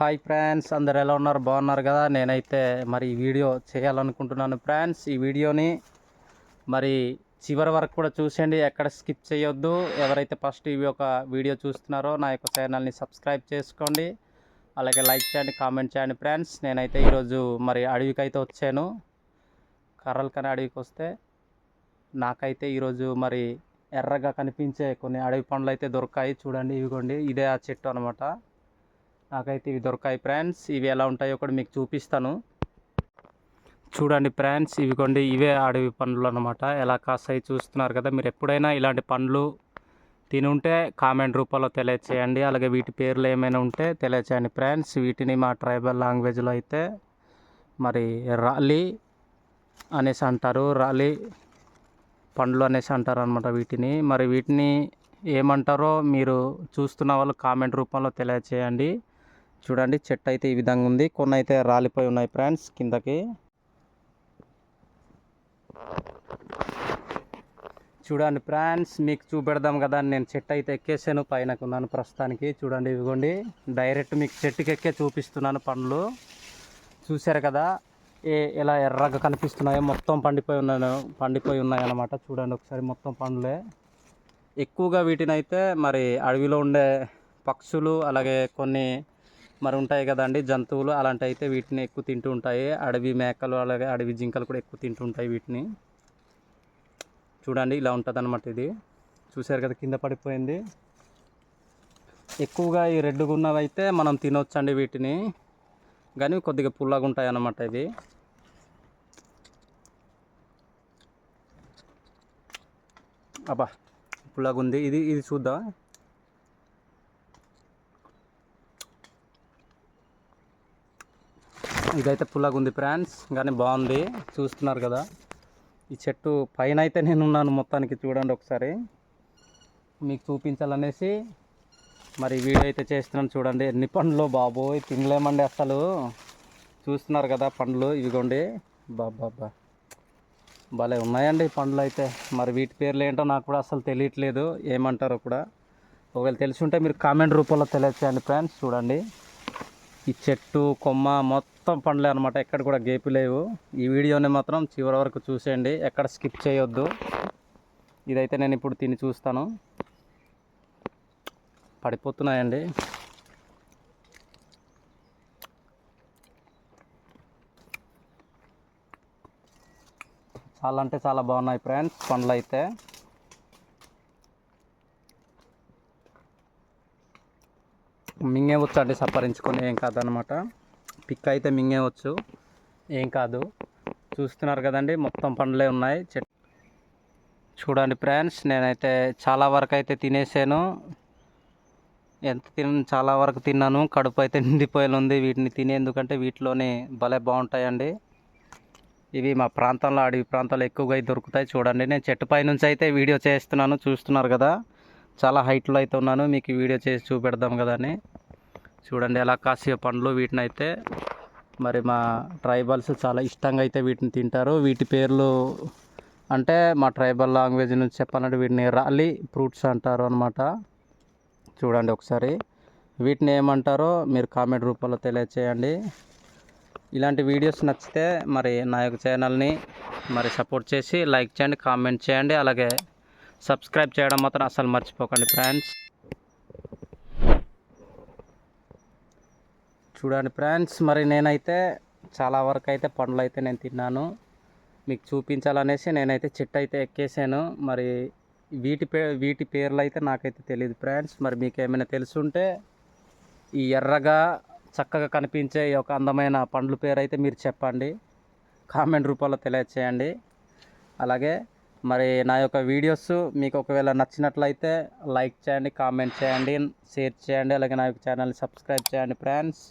Hi friends అందరు ఎలా ఉన్నారు? బాగున్నారు కదా? నేనైతే మరి ఈ వీడియో చేయాలనుకుంటున్నాను ఫ్రెండ్స్. ఈ వీడియోని మరి చివరి వరకు కూడా చూసేయండి ఎక్కడ స్కిప్ చేయొద్దు. ఎవరైతే ఫస్ట్ ఇవి ఒక వీడియో చూస్తున్నారో నా యొక్క ఛానల్ని సబ్స్క్రైబ్ చేసుకోండి. అలాగే లైక్ చేయండి కామెంట్ చేయండి ఫ్రెండ్స్. నేనైతే ఈరోజు మరి అడవికి అయితే వచ్చాను. కర్రలకని అడవికి వస్తే నాకైతే ఈరోజు మరి ఎర్రగా కనిపించే కొన్ని అడవి పండ్లు అయితే దొరికాయి. చూడండి ఇవిగోండి. ఇదే ఆ చెట్టు అనమాట నాకైతే ఇవి దొరకాయి ఫ్రెండ్స్. ఇవి ఎలా ఉంటాయో కూడా మీకు చూపిస్తాను. చూడండి ఫ్రెండ్స్ ఇవిగోండి ఇవే అడవి పండ్లు అనమాట ఎలా కాస్తాయి చూస్తున్నారు కదా మీరు ఎప్పుడైనా ఇలాంటి పండ్లు తిని ఉంటే కామెంట్ రూపంలో తెలియచేయండి. అలాగే వీటి పేర్లు ఏమైనా ఉంటే తెలియచేయండి ఫ్రెండ్స్. వీటిని మా ట్రైబల్ లాంగ్వేజ్లో అయితే మరి రాలి అనేసి అంటారు. రాలి పండ్లు అనేసి అంటారు అనమాట వీటిని. మరి వీటిని ఏమంటారో మీరు చూస్తున్న వాళ్ళు కామెంట్ రూపంలో తెలియచేయండి. చూడండి చెట్టు అయితే ఈ విధంగా ఉంది. కొన్ని అయితే రాలిపోయి ఉన్నాయి ఫ్రెండ్స్ కిందకి. చూడండి ఫ్రెండ్స్ మీకు చూపెడదాం కదా నేను చెట్టు అయితే ఎక్కేసాను పైనకు ఉన్నాను ప్రస్తుతానికి. చూడండి ఇదిగోండి డైరెక్ట్ మీకు చెట్టుకి ఎక్కే చూపిస్తున్నాను పండ్లు. చూశారు కదా ఏ ఎలా ఎర్రగా కనిపిస్తున్నాయో మొత్తం పండిపోయి ఉన్నాను పండిపోయి ఉన్నాయి అన్నమాట. చూడండి ఒకసారి మొత్తం పండ్లే. ఎక్కువగా వీటిని అయితే మరి అడవిలో ఉండే పక్షులు అలాగే కొన్ని మరి ఉంటాయి కదండి జంతువులు అలాంటి అయితే వీటిని ఎక్కువ తింటూ ఉంటాయి. అడవి మేకలు అలాగే అడవి జింకలు కూడా ఎక్కువ తింటూ ఉంటాయి వీటిని. చూడండి ఇలా ఉంటుంది అనమాట ఇది. చూసారు కదా కింద పడిపోయింది. ఎక్కువగా ఈ రెడ్డుగా ఉన్నవి అయితే మనం తినొచ్చండి వీటిని. కానీ కొద్దిగా పుల్లగా ఉంటాయి అన్నమాట ఇది అబ్బా పుల్లగా ఉంది ఇది ఇది చూద్దాం. ఇదైతే పుల్లగా ఉంది ఫ్రాన్స్ కానీ బాగుంది. చూస్తున్నారు కదా. ఈ చెట్టు పైన అయితే నేను ఉన్నాను మొత్తానికి చూడండి ఒకసారి. మీకు చూపించాలనేసి మరి వీడియో అయితే చేస్తున్నాను చూడండి. ఎన్ని పండ్లు బాబోయ్ తినలేమండి అసలు. చూస్తున్నారు కదా పండ్లు ఇవిగోండి. బాబా భలే ఉన్నాయండి ఈ పండ్లు అయితే. మరి వీటి పేర్లు ఏంటో నాకు కూడా అసలు తెలియట్లేదు. ఏమంటారో కూడా. ఒకవేళ తెలిసి ఉంటే మీరు కామెంట్ రూపంలో తెలియచేయండి ఫ్రెండ్స్. చూడండి. ఈ చెట్టు కొమ్మ మొత్తం పండ్లే అనమాట ఎక్కడ కూడా గేపు లేవు. ఈ వీడియోని మాత్రం చివరి వరకు చూసేయండి. ఎక్కడ స్కిప్ చేయొద్దు. ఇదైతే నేను ఇప్పుడు తిని చూస్తాను. పడిపోతున్నాయండి. చాలా అంటే చాలా బాగున్నాయి ఫ్రెండ్స్ పండ్లు అయితే మింగేవచ్చు అండి సప్పరించుకొని ఏం కాదనమాట పిక్ అయితే మింగేవచ్చు. ఏం కాదు. చూస్తున్నారు కదండి మొత్తం పండ్లే ఉన్నాయి. చెట్ చూడండి ఫ్రెండ్స్ నేనైతే చాలా వరకు అయితే తినేసాను. ఎంత తిన చాలా వరకు తిన్నాను. కడుపు అయితే నిండిపోయింది వీటిని తినేందుకంటే వీటిలోనే భలే బాగుంటాయండి. ఇవి మా ప్రాంతంలో అడవి ప్రాంతాల్లో ఎక్కువగా అయితే దొరుకుతాయి. చూడండి నేను చెట్టు పై నుంచి అయితే వీడియో చేస్తున్నాను. చూస్తున్నారు కదా. చాలా హైట్లో అయితే ఉన్నాను. మీకు వీడియో చేసి చూపెడదాం కదా అని. చూడండి ఎలా కాసే పండ్లు వీటిని అయితే మరి మా ట్రైబల్స్ చాలా ఇష్టంగా అయితే వీటిని తింటారు. వీటి పేర్లు అంటే మా ట్రైబల్ లాంగ్వేజ్ నుంచి చెప్పాలంటే వీటిని రాలి ఫ్రూట్స్ అంటారు అనమాట చూడండి ఒకసారి. వీటిని ఏమంటారో మీరు కామెంట్ రూపంలో తెలియచేయండి. ఇలాంటి వీడియోస్ నచ్చితే మరి నా యొక్క ఛానల్ని మరి సపోర్ట్ చేసి లైక్ చేయండి కామెంట్ చేయండి. అలాగే సబ్స్క్రైబ్ చేయడం మాత్రం అసలు మర్చిపోకండి ఫ్రెండ్స్. చూడండి ఫ్రెండ్స్ మరి నేనైతే చాలా వరకు అయితే పండ్లు అయితే నేను తిన్నాను. మీకు చూపించాలనేసి నేనైతే చెట్టు అయితే ఎక్కేసాను. మరి వీటి పే వీటి పేర్లు అయితే నాకైతే తెలియదు ఫ్రెండ్స్. మరి మీకు ఏమైనా తెలుసుంటే ఈ ఎర్రగా చక్కగా కనిపించే ఈ అందమైన పండ్ల పేరు అయితే మీరు చెప్పండి. కామెంట్ రూపంలో తెలియచేయండి. అలాగే మరి నా యొక్క వీడియోస్ మీకు ఒకవేళ నచ్చినట్లయితే లైక్ చేయండి కామెంట్ చేయండి షేర్ చేయండి అలాగే నా యొక్క ఛానల్ని సబ్స్క్రైబ్ చేయండి ఫ్రెండ్స్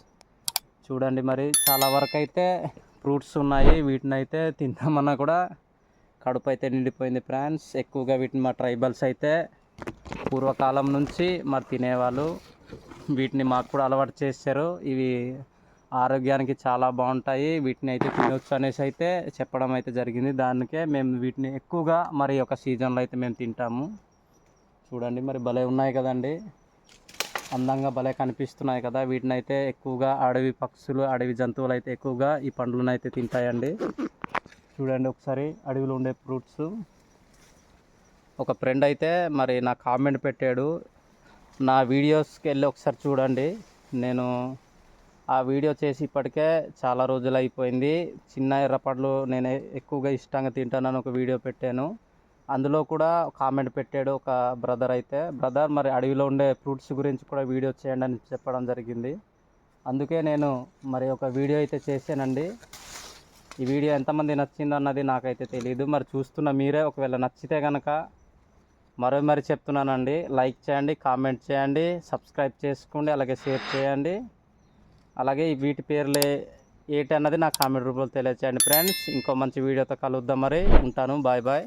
చూడండి మరి చాలా వరకు అయితే ఫ్రూట్స్ ఉన్నాయి వీటిని అయితే తిందామన్నా కూడా కడుపు అయితే నిండిపోయింది ఫ్రెండ్స్ ఎక్కువగా వీటిని మా ట్రైబల్స్ అయితే పూర్వకాలం నుంచి మరి తినేవాళ్ళు. వీటిని మాకు కూడా అలవాటు చేశారు. ఇవి ఆరోగ్యానికి చాలా బాగుంటాయి. వీటిని అయితే తినొచ్చు అనేసి అయితే చెప్పడం అయితే జరిగింది. దానికే మేము వీటిని ఎక్కువగా మరి ఒక సీజన్లో అయితే మేము తింటాము. చూడండి మరి భలే ఉన్నాయి కదండి. అందంగా భలే కనిపిస్తున్నాయి కదా. వీటిని అయితే ఎక్కువగా అడవి పక్షులు అడవి జంతువులు అయితే ఎక్కువగా ఈ పండ్లను అయితే తింటాయండి. చూడండి ఒకసారి అడవిలో ఉండే ఫ్రూట్స్. ఒక ఫ్రెండ్ అయితే మరి నా కామెంట్ పెట్టాడు. నా వీడియోస్కి వెళ్ళి ఒకసారి చూడండి. నేను ఆ వీడియో చేసి ఇప్పటికే చాలా రోజులు అయిపోయింది. చిన్న ఎర్రపండ్లు నేను ఎక్కువగా ఇష్టంగా తింటానని ఒక వీడియో పెట్టాను. అందులో కూడా కామెంట్ పెట్టాడు ఒక బ్రదర్ అయితే. బ్రదర్ మరి అడవిలో ఉండే ఫ్రూట్స్ గురించి కూడా వీడియో చేయండి అని చెప్పడం జరిగింది. అందుకే నేను మరి ఒక వీడియో అయితే చేశానండి. ఈ వీడియో ఎంతమంది నచ్చిందో అన్నది నాకైతే తెలియదు మరి చూస్తున్న మీరే ఒకవేళ నచ్చితే కనుక మరో మరి చెప్తున్నానండి. లైక్ చేయండి కామెంట్ చేయండి సబ్స్క్రైబ్ చేసుకోండి అలాగే షేర్ చేయండి. అలాగే వీటి పేర్లే ఏటి అన్నది నాకు కామెంట్ రూపంలో తెలియచేయండి ఫ్రెండ్స్. ఇంకో మంచి వీడియోతో కలుద్దాం మరి. ఉంటాను. Bye bye.